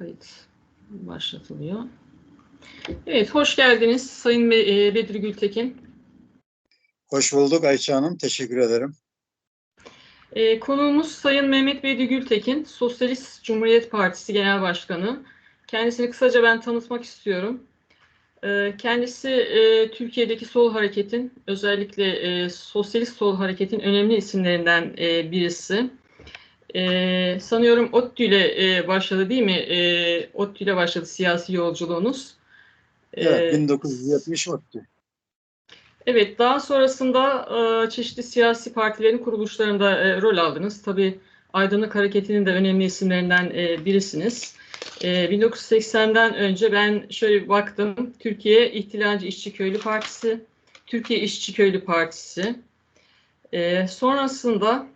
Kayıt başlatılıyor. Evet, hoş geldiniz Sayın e, Bedri Gültekin. Hoş bulduk Ayça Hanım. Teşekkür ederim. E, konuğumuz Sayın Mehmet Bedri Gültekin, Sosyalist Cumhuriyet Partisi Genel Başkanı. Kendisini kısaca ben tanıtmak istiyorum. E, kendisi e, Türkiye'deki sol hareketin, özellikle e, sosyalist sol hareketin önemli isimlerinden e, birisi. E, sanıyorum ODTÜ ile e, başladı değil mi? E, ODTÜ ile başladı siyasi yolculuğunuz. E, Evet, 1970 ODTÜ. Evet, daha sonrasında e, çeşitli siyasi partilerin kuruluşlarında e, rol aldınız. Tabii Aydınlık Hareketi'nin de önemli isimlerinden e, birisiniz. E, 1980'den önce ben şöyle bir baktım. Türkiye İhtilalci İşçi Köylü Partisi, Türkiye İşçi Köylü Partisi. E, sonrasında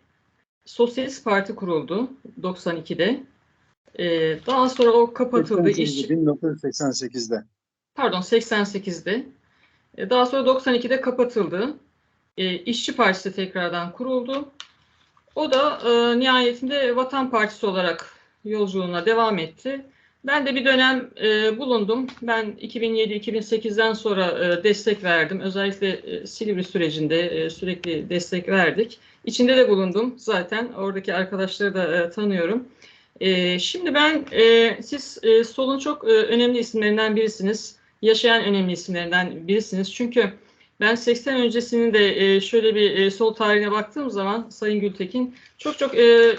Sosyalist Parti kuruldu 92'de. E, daha sonra o kapatıldı. 88'de, İşçi, 1988'de. pardon 88'de. E, Daha sonra 92'de kapatıldı. E, İşçi Partisi tekrardan kuruldu. O da e, nihayetinde Vatan Partisi olarak yolculuğuna devam etti. Ben de bir dönem e, bulundum. Ben 2007-2008'den sonra e, destek verdim. Özellikle e, Silivri sürecinde e, sürekli destek verdik. İçinde de bulundum zaten. Oradaki arkadaşları da e, tanıyorum. E, şimdi ben, e, siz e, solun çok e, önemli isimlerinden birisiniz yaşayan önemli isimlerinden birisiniz. Çünkü ben 80 öncesinin de e, şöyle bir e, sol tarihine baktığım zaman Sayın Gültekin çok çok e,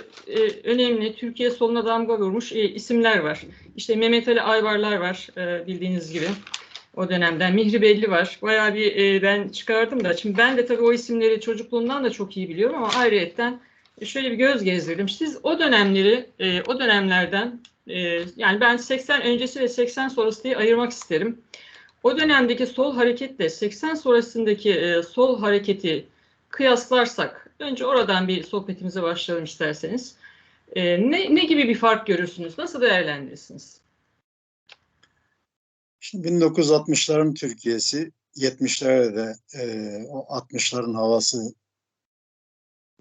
önemli Türkiye soluna damga vurmuş isimler var. İşte Mehmet Ali Ayvarlar var bildiğiniz gibi o dönemden. Mihri Belli var. Bayağı bir ben çıkardım da. Şimdi ben de tabii o isimleri çocukluğumdan da çok iyi biliyorum ama ayrıyetten şöyle bir göz gezdirdim. Siz o dönemleri, o dönemlerden yani ben 80 öncesi ve 80 sonrası diye ayırmak isterim. O dönemdeki sol hareketle 80 sonrasındaki e, sol hareketi kıyaslarsak, önce oradan bir sohbetimize başlayalım isterseniz. E, ne, ne gibi bir fark görürsünüz? Nasıl değerlendirirsiniz? Şimdi 1960'ların Türkiye'si 70'lerde de e, o 60'ların havası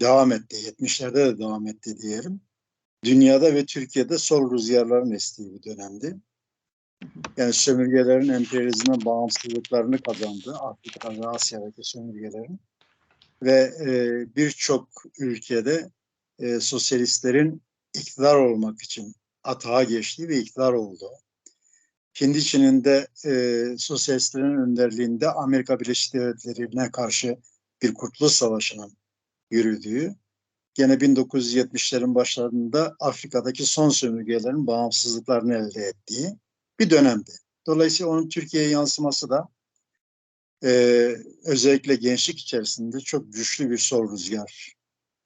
devam etti. 70'lerde de devam etti diyelim. Dünyada ve Türkiye'de sol rüzgarların estiği bir dönemdi. Yani sömürgelerin emperyalizme bağımsızlıklarını kazandı. Afrika ve Asya'daki sömürgelerin. Ve e, birçok ülkede e, sosyalistlerin iktidar olmak için atağa geçtiği ve iktidar oldu. Hindi Çin'inde e, sosyalistlerin önderliğinde Amerika Birleşik Devletleri'ne karşı bir kurtuluş savaşının yürüdüğü, gene 1970'lerin başlarında Afrika'daki son sömürgelerin bağımsızlıklarını elde ettiği bir dönemdi. Dolayısıyla onun Türkiye'ye yansıması da e, özellikle gençlik içerisinde çok güçlü bir sol rüzgar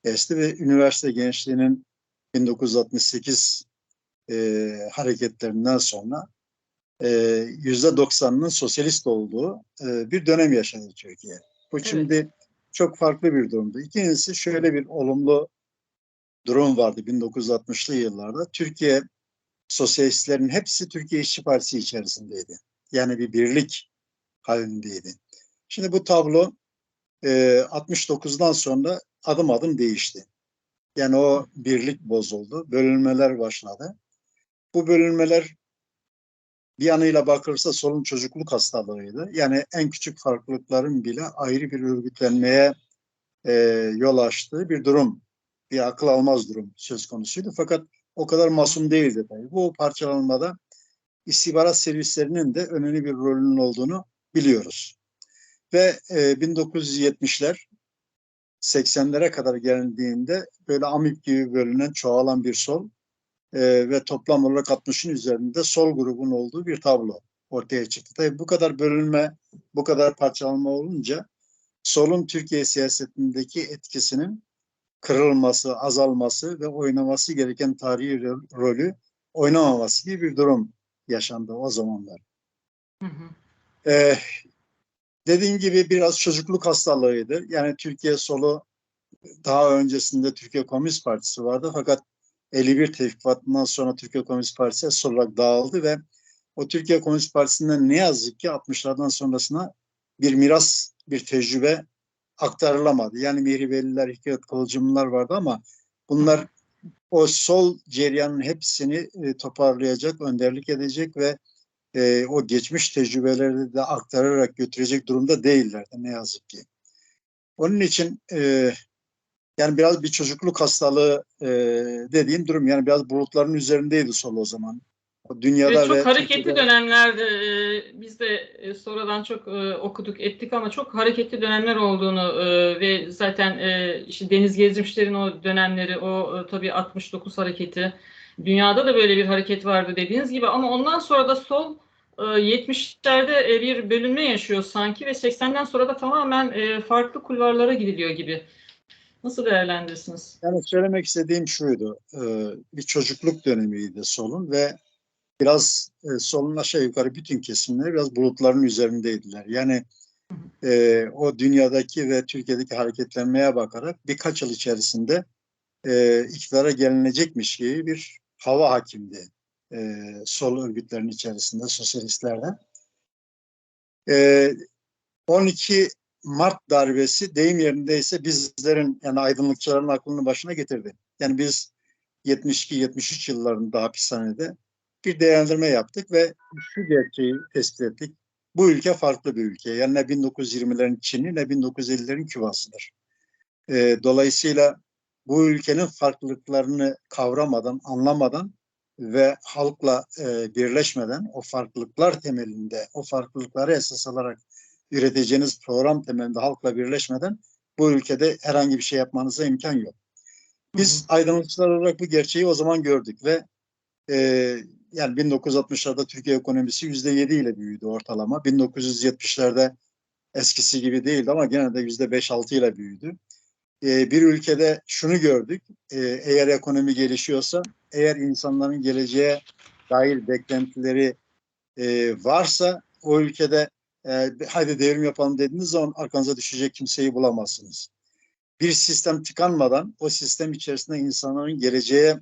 esti ve üniversite gençliğinin 1968 e, hareketlerinden sonra yüzde 90'ının sosyalist olduğu e, bir dönem yaşadı Türkiye. Bu Evet. şimdi çok farklı bir durumdu. İkincisi şöyle bir olumlu durum vardı 1960'lı yıllarda. Türkiye sosyalistlerin hepsi Türkiye İşçi Partisi içerisindeydi. Yani bir birlik halindeydi. Şimdi bu tablo e, 69'dan sonra adım adım değişti. Yani o birlik bozuldu, bölünmeler başladı. Bu bölünmeler bir yanıyla bakılırsa solun çocukluk hastalığıydı. Yani en küçük farklılıkların bile ayrı bir örgütlenmeye e, yol açtığı bir durum, bir akıl almaz durum söz konusuydu. Fakat o kadar masum değildi tabii. Bu parçalanmada istihbarat servislerinin de önemli bir rolünün olduğunu biliyoruz. Ve e, 1970'ler 80'lere kadar geldiğinde böyle amip gibi bölünen çoğalan bir sol e, ve toplam olarak 60'ın üzerinde sol grubun olduğu bir tablo ortaya çıktı. Tabii bu kadar bölünme, bu kadar parçalanma olunca solun Türkiye siyasetindeki etkisinin kırılması, azalması ve oynaması gereken tarihi ro- rolü oynamaması gibi bir durum yaşandı o zamanlar. Hı hı. Ee, dediğim gibi biraz çocukluk hastalığıydı. Yani Türkiye solu daha öncesinde Türkiye Komünist Partisi vardı fakat 51 tevkifatından sonra Türkiye Komünist Partisi sol olarak dağıldı ve o Türkiye Komünist Partisi'nden ne yazık ki 60'lardan sonrasına bir miras, bir tecrübe aktarılamadı. Yani Mihri Hikmet Kılıcımlar vardı ama bunlar o sol ceryanın hepsini e, toparlayacak, önderlik edecek ve e, o geçmiş tecrübeleri de aktararak götürecek durumda değillerdi ne yazık ki. Onun için e, yani biraz bir çocukluk hastalığı e, dediğim durum yani biraz bulutların üzerindeydi sol o zaman. Dünyada çok ve hareketli Türkiye'de- dönemlerde e, biz de e, sonradan çok e, okuduk ettik ama çok hareketli dönemler olduğunu ve zaten işte Deniz Gezmişler'in o dönemleri o tabii 69 hareketi dünyada da böyle bir hareket vardı dediğiniz gibi ama ondan sonra da sol e, 70'lerde e, bir bölünme yaşıyor sanki ve 80'den sonra da tamamen farklı kulvarlara gidiliyor gibi. Nasıl değerlendirirsiniz? Yani söylemek istediğim şuydu. Bir çocukluk dönemiydi solun ve biraz e, solun aşağı yukarı bütün kesimleri biraz bulutların üzerindeydiler. Yani e, o dünyadaki ve Türkiye'deki hareketlenmeye bakarak birkaç yıl içerisinde e, iktidara gelinecekmiş gibi bir hava hakimdi e, sol örgütlerin içerisinde, sosyalistlerden. E, 12 Mart darbesi deyim yerindeyse bizlerin yani aydınlıkçıların aklını başına getirdi. Yani biz 72-73 yıllarında hapishanede bir değerlendirme yaptık ve şu gerçeği tespit ettik. Bu ülke farklı bir ülke. Yani ne 1920'lerin Çin'i ne 1950'lerin Küba'sıdır. Ee, dolayısıyla bu ülkenin farklılıklarını kavramadan, anlamadan ve halkla e, birleşmeden o farklılıklar temelinde, o farklılıkları esas alarak üreteceğiniz program temelinde halkla birleşmeden bu ülkede herhangi bir şey yapmanıza imkan yok. Biz aydınlıkçılar olarak bu gerçeği o zaman gördük ve e, yani 1960'larda Türkiye ekonomisi yüzde yedi ile büyüdü ortalama. 1970'lerde eskisi gibi değildi ama gene de yüzde beş altı ile büyüdü. E, bir ülkede şunu gördük, e, eğer ekonomi gelişiyorsa, eğer insanların geleceğe dair beklentileri e, varsa o ülkede e, hadi devrim yapalım dediğiniz zaman arkanıza düşecek kimseyi bulamazsınız. Bir sistem tıkanmadan, o sistem içerisinde insanların geleceğe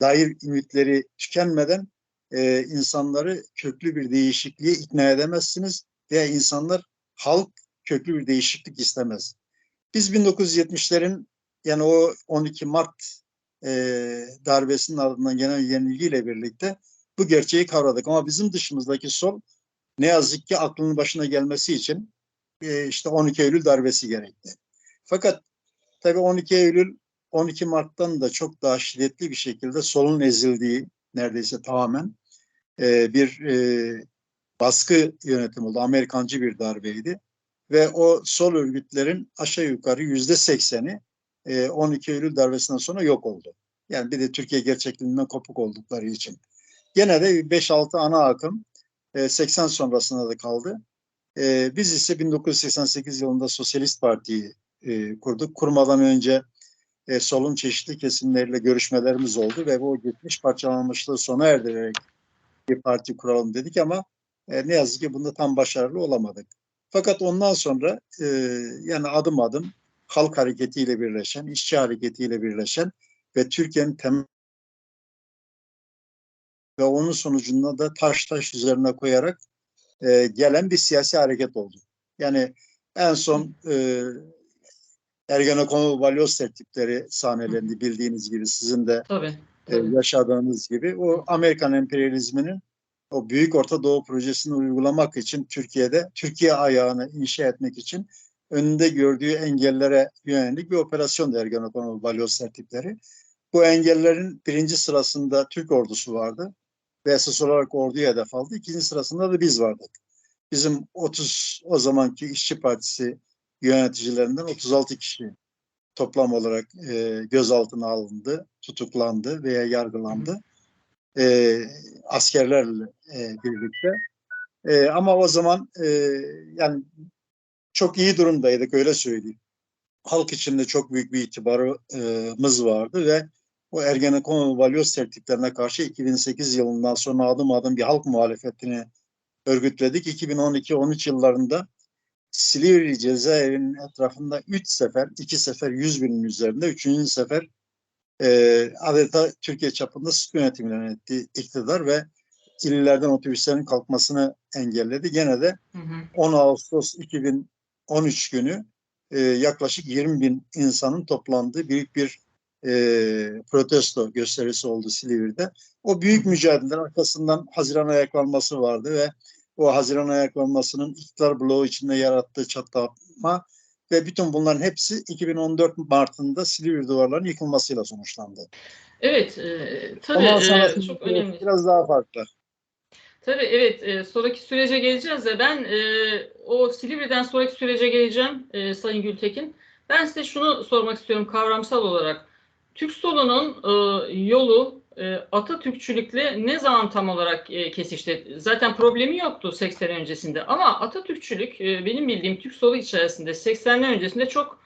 dair ümitleri tükenmeden e, insanları köklü bir değişikliğe ikna edemezsiniz veya insanlar halk köklü bir değişiklik istemez. Biz 1970'lerin yani o 12 Mart e, darbesinin ardından gelen yenilgiyle birlikte bu gerçeği kavradık. Ama bizim dışımızdaki sol ne yazık ki aklının başına gelmesi için e, işte 12 Eylül darbesi gerekti. Fakat tabii 12 Eylül 12 Mart'tan da çok daha şiddetli bir şekilde solun ezildiği neredeyse tamamen e, bir e, baskı yönetimi oldu. Amerikancı bir darbeydi. Ve o sol örgütlerin aşağı yukarı yüzde sekseni 12 Eylül darbesinden sonra yok oldu. Yani bir de Türkiye gerçekliğinden kopuk oldukları için. Gene de 5-6 ana akım e, 80 sonrasında da kaldı. E, biz ise 1988 yılında Sosyalist Parti'yi e, kurduk. Kurmadan önce e, solun çeşitli kesimleriyle görüşmelerimiz oldu ve bu geçmiş parçalanmışlığı sona erdirerek bir parti kuralım dedik ama e, ne yazık ki bunda tam başarılı olamadık. Fakat ondan sonra e, yani adım adım halk hareketiyle birleşen, işçi hareketiyle birleşen ve Türkiye'nin temel ve onun sonucunda da taş taş üzerine koyarak e, gelen bir siyasi hareket oldu. Yani en son e, Ergenekon balyoz tertipleri sahnelendi bildiğiniz gibi sizin de Tabii. E, yaşadığınız gibi. O Amerikan emperyalizminin o Büyük Orta Doğu projesini uygulamak için Türkiye'de Türkiye ayağını inşa etmek için önünde gördüğü engellere yönelik bir operasyon Ergenekon balyoz tertipleri. Bu engellerin birinci sırasında Türk ordusu vardı ve esas olarak orduya hedef aldı. İkinci sırasında da biz vardık. Bizim 30 o zamanki İşçi Partisi yöneticilerinden 36 kişi toplam olarak e, gözaltına alındı, tutuklandı veya yargılandı. E, askerlerle e, birlikte. E, ama o zaman e, yani çok iyi durumdaydık öyle söyleyeyim. Halk içinde çok büyük bir itibarımız vardı ve o Ergenekon balyoz tertiplerine karşı 2008 yılından sonra adım adım bir halk muhalefetini örgütledik. 2012-13 yıllarında Silivri cezaevinin etrafında 3 sefer, 2 sefer 100 binin üzerinde, 3. sefer e, adeta Türkiye çapında sıkı yönetimini etti iktidar ve illerden otobüslerin kalkmasını engelledi. Gene de Hı hı. 10 Ağustos 2013 günü e, yaklaşık 20 bin insanın toplandığı büyük bir e, protesto gösterisi oldu Silivri'de. O büyük mücadele arkasından Haziran ayaklanması vardı ve o Haziran ayaklanmasının iktidar bloğu içinde yarattığı çatlama ve bütün bunların hepsi 2014 Mart'ında Silivri duvarlarının yıkılmasıyla sonuçlandı. Evet, e, tabii e, çok önemli. biraz daha farklı. Tabii evet, e, sonraki sürece geleceğiz de ben e, o Silivri'den sonraki sürece geleceğim e, Sayın Gültekin. Ben size şunu sormak istiyorum kavramsal olarak. Türk solunun e, yolu Atatürkçülükle ne zaman tam olarak e, kesişti? Zaten problemi yoktu 80 öncesinde ama Atatürkçülük e, benim bildiğim Türk solu içerisinde 80'ler öncesinde çok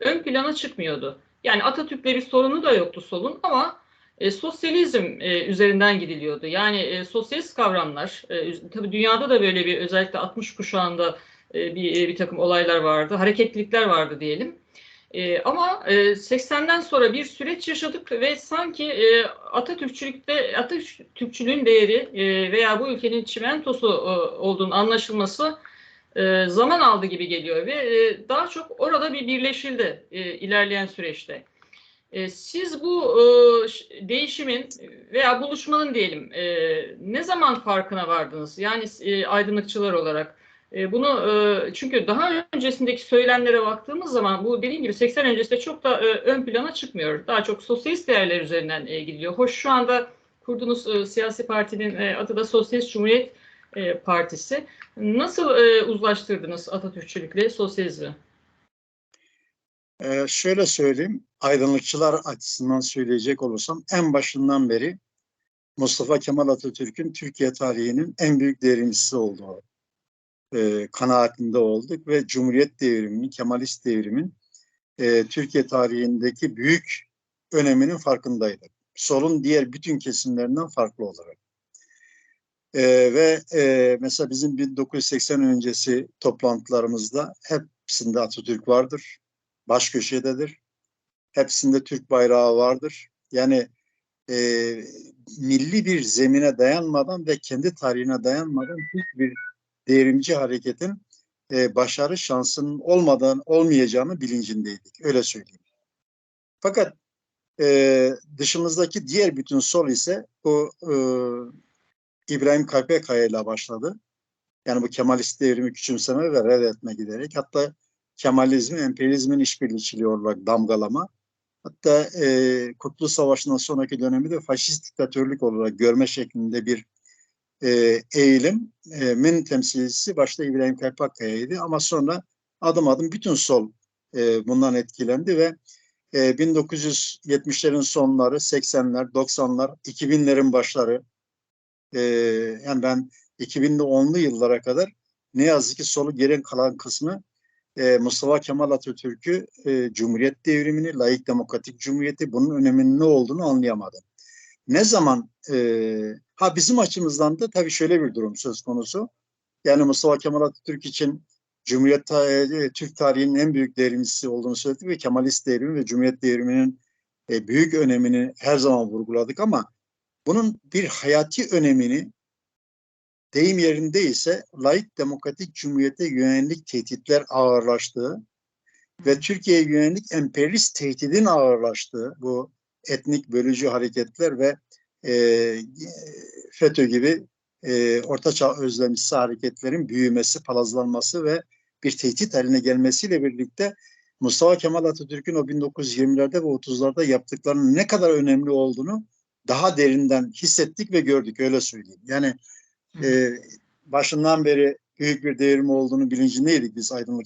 ön plana çıkmıyordu. Yani Atatürk'le bir sorunu da yoktu solun ama e, sosyalizm üzerinden gidiliyordu. Yani e, sosyalist kavramlar, e, tabii dünyada da böyle bir özellikle 60 kuşağında bir, bir takım olaylar vardı, hareketlilikler vardı diyelim. E, ama e, 80'den sonra bir süreç yaşadık ve sanki e, Atatürkçülükte Atatürkçülüğün değeri e, veya bu ülkenin çimentosu e, olduğunun anlaşılması e, zaman aldı gibi geliyor ve e, daha çok orada bir birleşildi e, ilerleyen süreçte. E, siz bu e, değişimin veya buluşmanın diyelim e, ne zaman farkına vardınız? Yani e, aydınlıkçılar olarak. E, bunu e, çünkü daha öncesindeki söylemlere baktığımız zaman bu dediğim gibi 80 öncesinde çok da e, ön plana çıkmıyor. Daha çok sosyalist değerler üzerinden e, gidiliyor. Hoş şu anda kurduğunuz e, siyasi partinin adı da Sosyalist Cumhuriyet Partisi. Nasıl e, uzlaştırdınız Atatürkçülükle sosyalizmi? Ee, şöyle söyleyeyim, aydınlıkçılar açısından söyleyecek olursam en başından beri Mustafa Kemal Atatürk'ün Türkiye tarihinin en büyük devrimcisi olduğu e, kanaatinde olduk ve Cumhuriyet devriminin, Kemalist devrimin e, Türkiye tarihindeki büyük öneminin farkındaydık. Solun diğer bütün kesimlerinden farklı olarak. E, ve e, mesela bizim 1980 öncesi toplantılarımızda hepsinde Atatürk vardır baş köşededir. Hepsinde Türk bayrağı vardır. Yani e, milli bir zemine dayanmadan ve kendi tarihine dayanmadan hiçbir devrimci hareketin e, başarı şansının olmadan olmayacağını bilincindeydik. Öyle söyleyeyim. Fakat e, dışımızdaki diğer bütün sol ise bu e, İbrahim Kalpekaya ile başladı. Yani bu Kemalist devrimi küçümseme ve reddetme giderek hatta Kemalizmi, emperyalizmin işbirliği olarak damgalama. Hatta e, Kurtuluş Savaşı'ndan sonraki dönemi de faşist diktatörlük olarak görme şeklinde bir e, eğilimin temsilcisi başta İbrahim Kalpakkaya'ydı ama sonra adım adım bütün sol e, bundan etkilendi ve e, 1970'lerin sonları, 80'ler, 90'lar, 2000'lerin başları e, yani ben 2000'li 10'lu yıllara kadar ne yazık ki solu geri kalan kısmı e, Mustafa Kemal Atatürk'ü e, Cumhuriyet devrimini, layık demokratik cumhuriyeti bunun öneminin ne olduğunu anlayamadı. Ne zaman e, ha bizim açımızdan da tabii şöyle bir durum söz konusu. Yani Mustafa Kemal Atatürk için Cumhuriyet ta- e, Türk tarihinin en büyük devrimcisi olduğunu söyledik ve Kemalist devrimi ve Cumhuriyet devriminin e, büyük önemini her zaman vurguladık ama bunun bir hayati önemini deyim yerindeyse layık demokratik cumhuriyete yönelik tehditler ağırlaştığı ve Türkiye'ye yönelik emperyalist tehdidin ağırlaştığı bu etnik bölücü hareketler ve e, FETÖ gibi e, ortaçağ özlemcisi hareketlerin büyümesi, palazlanması ve bir tehdit haline gelmesiyle birlikte Mustafa Kemal Atatürk'ün o 1920'lerde ve 30'larda yaptıklarının ne kadar önemli olduğunu daha derinden hissettik ve gördük öyle söyleyeyim. Yani e, başından beri büyük bir devrim olduğunu bilincindeydik biz aydınlık